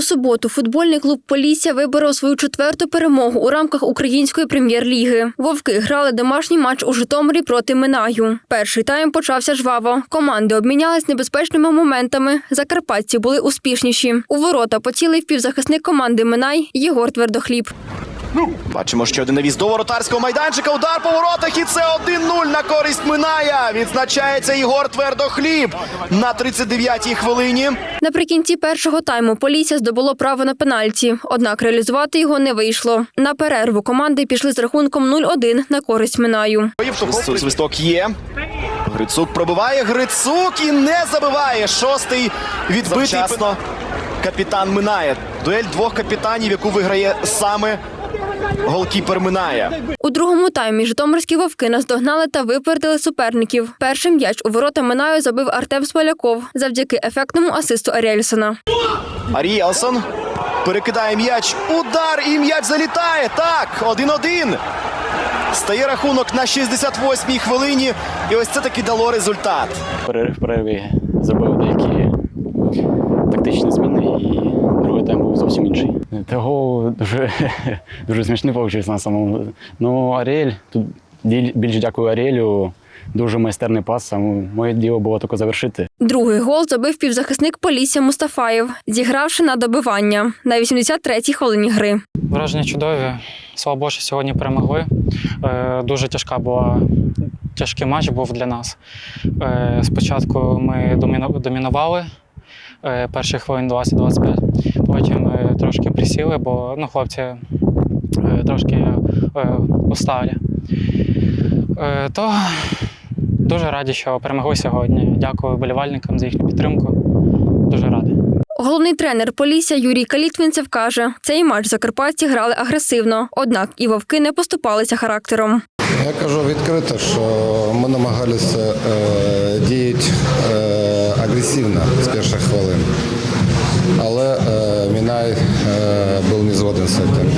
У суботу футбольний клуб Полісся виборов свою четверту перемогу у рамках української прем'єр-ліги. Вовки грали домашній матч у Житомирі проти Минаю. Перший тайм почався жваво. Команди обмінялись небезпечними моментами. Закарпатці були успішніші. У ворота поцілив півзахисник команди Минай Єгор Твердохліб. Бачимо, що один навіс до воротарського майданчика. Удар по воротах. І це 1-0 на користь Миная. Відзначається Ігор Твердохліб на 39-й хвилині. Наприкінці першого тайму Полісся здобуло право на пенальті, однак реалізувати його не вийшло. На перерву команди пішли з рахунком 0-1 на користь Минаю. Свисток, свисток є. Грицук пробиває. Грицук і не забиває. Шостий відбитий. Завчасно. Капітан Минає. Дуель двох капітанів, яку виграє саме голкіпер Минає. У другому таймі житомирські вовки наздогнали та випередили суперників. Перший м'яч у ворота Минаю забив Артем Смоляков завдяки ефектному асисту Аріельсона. Аріелсон перекидає м'яч. Удар і м'яч залітає. Так, 1-1. Стає рахунок на 68-й хвилині. І ось це таки дало результат. перерив перерві зробив деякі тактичні зміни, і другий тайм був інший. Того дуже, дуже смішний вийшов на самому. Ну, Аріель, тут біль- більш дякую Аріелю. Дуже майстерний пас. а Моє діло було тільки завершити. Другий гол забив півзахисник Полісся Мустафаєв, зігравши на добивання на 83-й хвилині гри. Враження чудові. Слава Богу, що сьогодні перемогли. Е, Дуже тяжка була. Тяжкий матч був для нас. Е, Спочатку ми домінували е, перші хвилин 20-25, потім е, трошки присіли, бо ну, хлопці е, трошки е, устали. Е, То дуже раді, що перемогли сьогодні. Дякую болівальникам за їхню підтримку. Дуже радий. Головний тренер Полісся Юрій Калітвінцев каже, цей матч закарпатці грали агресивно, однак і вовки не поступалися характером. Я кажу відкрито, що ми намагалися е, діяти е, агресивно з перших хвилин. Але е, Мінай цим.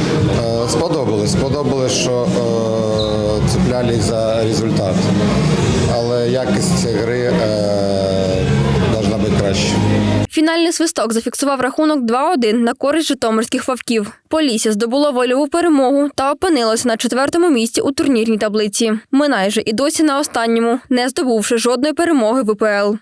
Е, сподобалось. Сподобалось, що е, цеплялись за результат. Але якість гри е, бути краще. Фінальний свисток зафіксував рахунок 2-1 на користь житомирських вовків. Полісся здобуло вольову перемогу та опинилося на четвертому місці у турнірній таблиці. Минай же і досі на останньому, не здобувши жодної перемоги в УПЛ.